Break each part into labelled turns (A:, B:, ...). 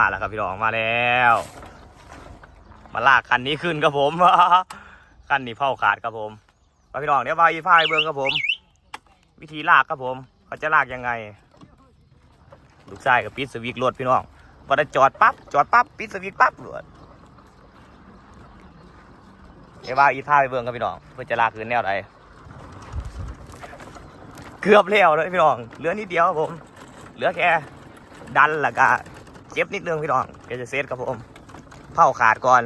A: มาแล้วครับพี่น้องมาแล้ว มาลากคันนี้ขึ้นครับผมคันนี้เผาขาดครับผมไปพี่น้องเดี๋ยวพาอีพายเบิ้งครับผม วิธีลากครับผมเขาจะลากยังไงลูกชายกับปิดสวิกรถพี่น้องพอได้จอดปั๊บจอดปั๊บปิดสวิกปั๊บรถเดี๋ยวว่าอีพายเบิ้งครับพี่น้องเพื่อจะลากขึ้นแนวไหนเกือบแล้วเลยพี่น้องเหลือนิดเดียวครับผม เหลือแค่ดันแล้วก็ เจ็บนิดนึงพี่น้องเดี๋ยวจะเซตครับผมเผาขาดก่อน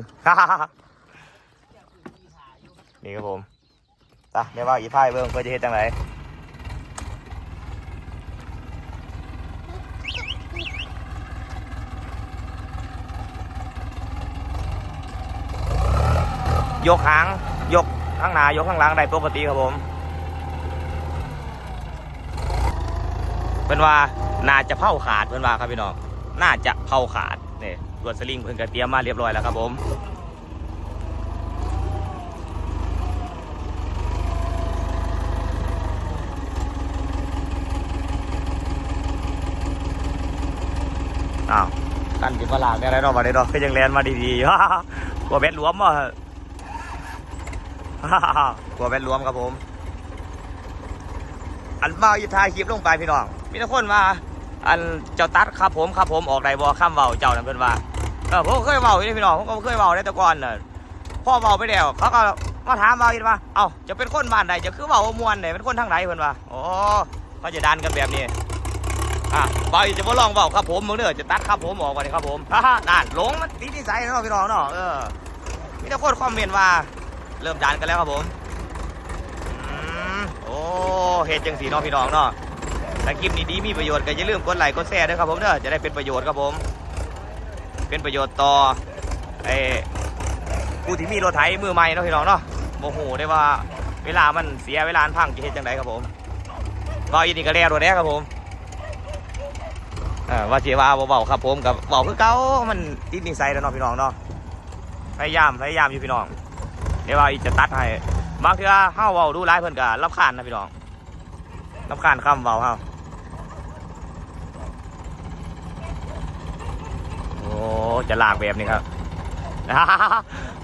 A: นี่ครับผมตะเดี๋ยวว่าอีพายเบิ้งเพื่อจะเฮ็ดจังไรยกหาง ยกข้างหน้ายกข้างหลังได้ปกติครับผม เป็นว่าน่าจะเผาขาดเป็นว่าครับพี่น้อง น่าจะเผาขาดเนี่ยรวดสลิงเพิ่นก็เตรียมมาเรียบร้อยแล้วครับผมอ้าวกันจิมาลากได้ไรเนาะมาได้เนาะก็ยังแลนมาดีๆกลัวแบตหลวมอะกัวแบตหลวมครับผม อันว่าอยู่ทายคลิปลงไปพี่น้อง มีทุกคนว่า อันเจ้าตัดครับผมครับผมออกไดบอข้ามเบาเจ้านั่นเพิ่นว่าเออผมเคยเบาอยู่นี่พี่น้องผมก็เคยเบาได้แต่ก่อนน่ะพ่อเบาไปแล้วเขาก็มาถามเบาอีกว่าเอ้าจะเป็นคนบ้านใดจะคือเบามวนไหนเป็นคนทางไหนเพิ่นว่าอ๋อเขาจะดันกันแบบนี้อะเบาอีกจะมาลองเบาครับผมมึงเด้อจะตัดครับผมออกมาเลยครับผมฮ่าฮ่านั่นหลงมันตีนิสัยเนาะพี่น้องเนาะเออมีแต่คนคอมเมนต์ว่าเริ่มดันกันแล้วครับผมโอ้เฮ็ดจังสีเนาะพี่น้องเนาะ ถ้าคลิปนี้ดีมีประโยชน์ก็อย่าลืมกดไลค์กดแชร์ด้วยครับผมเด้อจะได้เป็นประโยชน์ครับผม เป็นประโยชน์ต่อไอ้ผู้ที่มีรถไถมือใหม่เนาะพี่น้องเนาะโมโหได้ว่าเวลามันเสียเวลามันพังจะเฮ็ดจังไดครับผมก็อีนี่ก็แล้วรถแน่ครับผมว่าสิว่าเบาๆครับผมกับเบาคือเก่ามันติดนิสัยแล้วเนาะพี่น้องเนาะพยายามพยายามอยู่พี่น้องเดี๋ยวว่าอีจะตัดให้บางเทื่อเฮาเว้าดูร้ายเพิ่อนก็รำคาญนะพี่น้องน้ำคานข้ามเบาเฮาโอ้ จะลากแบบนี้ครับ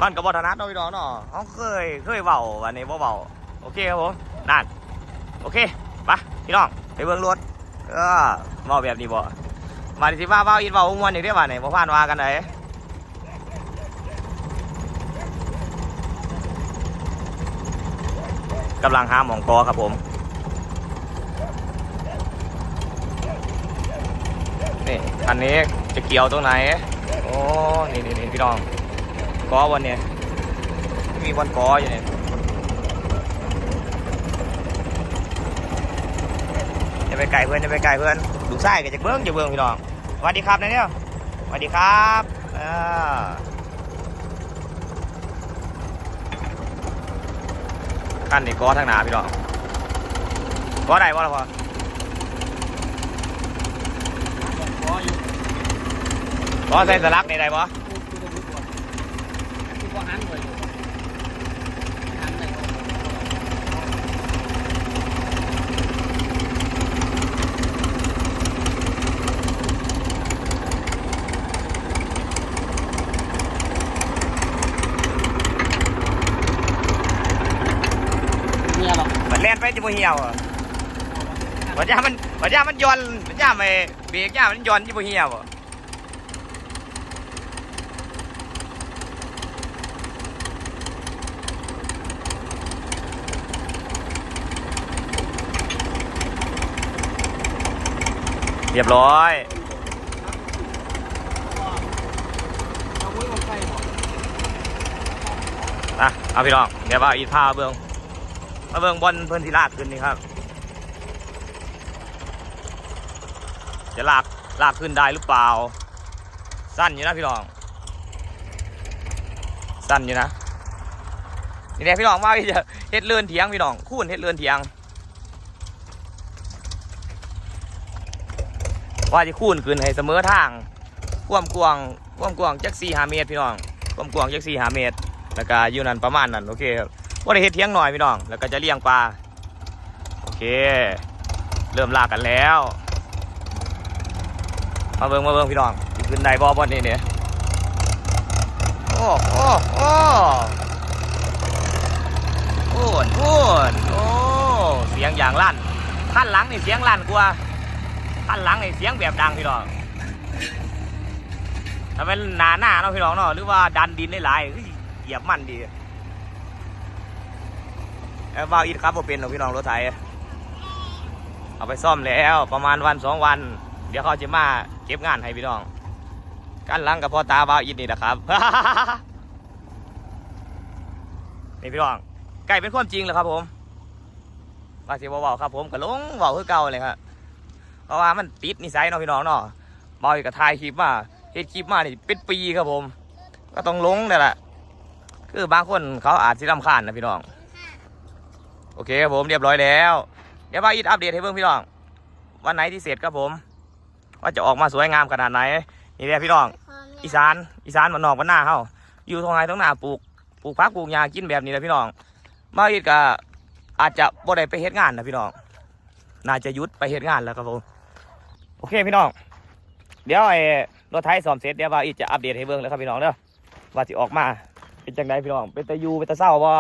A: มันกับบทนัดเนาะพี่น้องเนาะเขาเคยเคยเบาวันนี้บ่เบาโอเคครับผมนั่นโอเคไปพี่น้องไปเบิ่งรถเออเบาแบบนี้บ่มาดิสิว่าเบาอีกเบาอ้วนอีกได้อบ่เนี่ยบ่พานว่ากันเลยกำลังหาหมองกอครับผมนี่คันนี้ จะเกี่ยวตรงไหน โอ้นี่นี่นี่พี่น้องกอวันเนี่ยมีวันกออยู่เนี่ยจะไปไก่เพื่อนจะไปไก่เพื่อนดูไส้ก็จะเบิ้งจะเบิ้งพี่น้องสวัสดีครับนายเนี่ยสวัสดีครับอ่าขั้นนี่กอทางหนาพี่น้องกอได้บ่ล่ะพ่อ
B: ขออยู่
A: กอใส่สลักนี่ได้บ่
B: คือว่าหันไว้อยู่หันเลยเนี่ยหรอก
A: มันแล่นไปจะบ่เหี่ยวอะปัญญามันปัญญามันย้อนปัญญาไม่เบรกย่ามันย้อนจะบ่เหี่ยวอะ เรียบร้อย
B: เอาไว้วางใส่หมด
A: อะเอาพี่น้องเดี๋ยวว่าอีท่าเบื้องมาเบื้องบอลเพื่อนที่ลากขึ้นนี่ครับ จะลากลากขึ้นได้หรือเปล่า สั้นอยู่นะพี่น้อง สั้นอยู่นะนี่แหละพี่น้องว่าจะเฮ็ดเลื่อนเถียงพี่น้อง คูนเฮ็ดเลื่อนเถียง ว่าจะคูนขึ้นให้เสมอทางความกวางความกวางจักสี่ห้าเมตรพี่น้องความกวางจักสี่ห้าเมตร แล้วก็อยู่นั่นประมาณนั้นโอเคครับว่าได้เฮ็ดเทียงหน่อยพี่น้อง แล้วก็จะเลี้ยงปลาโอเค เริ่มลากกันแล้ว มาเบิ่งมาเบิ่งพี่น้องขึ้นได้บ่บนนี้เนี่ยโอ้โอ้โอ้พูนพูนโอ้เสียงอย่างลั่นขั้นหลังนี่เสียงลั่นกว่า ขั้นหลังนี่เสียงแบบดังพี่น้องถ้าเป็นหนาหน้าเนาะพี่น้องเนาะหรือว่าดันดินได้หลายเฮ้ยเหยียบมันดีเอ้ยว่าอีกครับผมเป็นหรอกพี่น้องรถไถเอาไปซ่อมแล้วประมาณวันสองวัน เดี๋ยวเขาจะมาเก็บงานให้พี่น้องกันหลังกับพ่อตาบ่าวอินนี่แหละครับนี่พี่น้องไก่เป็นความจริงเหรอครับผมว่าสิบ่เว้าครับผมก็ลงเว้าคือเก่าเลยครับ เพราะว่ามันติดนิสัยเนาะพี่น้องเนาะบ่าอีกก็ถ่ายคลิปมาเฮ็ดคลิปมานี่เป็นปีครับผม ก็ต้องลงนี่แหละคือบางคนเขาอาจสิรำคาญนะพี่น้อง โอเคครับผมเรียบร้อยแล้ว เดี๋ยวบ่าอินอัปเดตให้เบิ่งพี่น้อง วันไหนที่เสร็จครับผม ว่าจะออกมาสวยงามขนาดไหนนี่แหละพี่น้อง อีสานอีสานมันนอกมันหน้าเฮาอยู่ตรงไหนตรงหน้าปลูกปลูกพักปลูกหญ้ากินแบบนี้แหละพี่น้อง มาอีกก็อาจจะบ่ได้ไปเฮ็ดงานนะพี่น้อง น่าจะหยุดไปเฮ็ดงานแล้วครับผม โอเคพี่น้อง เดี๋ยวไอ้รถไถซ่อมเสร็จเดี๋ยวว่าอีจะอัปเดตให้เบิ่งแล้วครับพี่น้องเด้อว่าสิออกมาเป็นจังไดพี่น้อง เป็นตะยูเป็นตะเศร้าบ่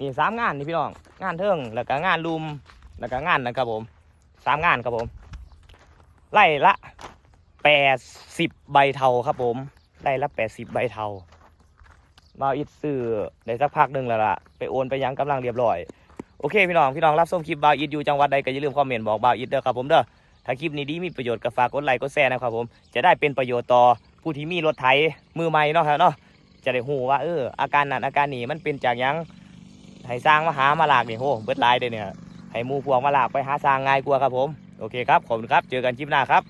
A: นี่สามงานนี่พี่น้อง งานเทิงแล้วก็งานลุมแล้วก็งานนะครับผมสามงานครับผม ไล่ละแปดสิบใบเทาครับผมได้ละแปดสิบใบเทามาอิดซื้อได้สักพักหนึ่งแล้วล่ะ ไปโอนไปยังกำลังเรียบร้อย โอเคพี่น้อง พี่น้องรับชมคลิปบาวอิดอยู่จังหวัดใดก็อย่าลืมคอมเมนต์บอกบาวอิดเด้อครับผมเด้อ ถ้าคลิปนี้ดีมีประโยชน์ก็ฝากกดไลค์กดแชร์นะครับผมจะได้เป็นประโยชน์ต่อผู้ที่มีรถไถมือใหม่เนาะครับเนาะจะได้หูว่าเอออาการนั้นอาการนี้มันเป็นจากยังให้สร้างมาหามาลากนี่โหเบิดลายเลยเนี่ยให้มูพวงมาลากไปหาสร้างง่ายกว่าครับผมโอเคครับขอบคุณครับ เจอกันคลิปหน้าครับ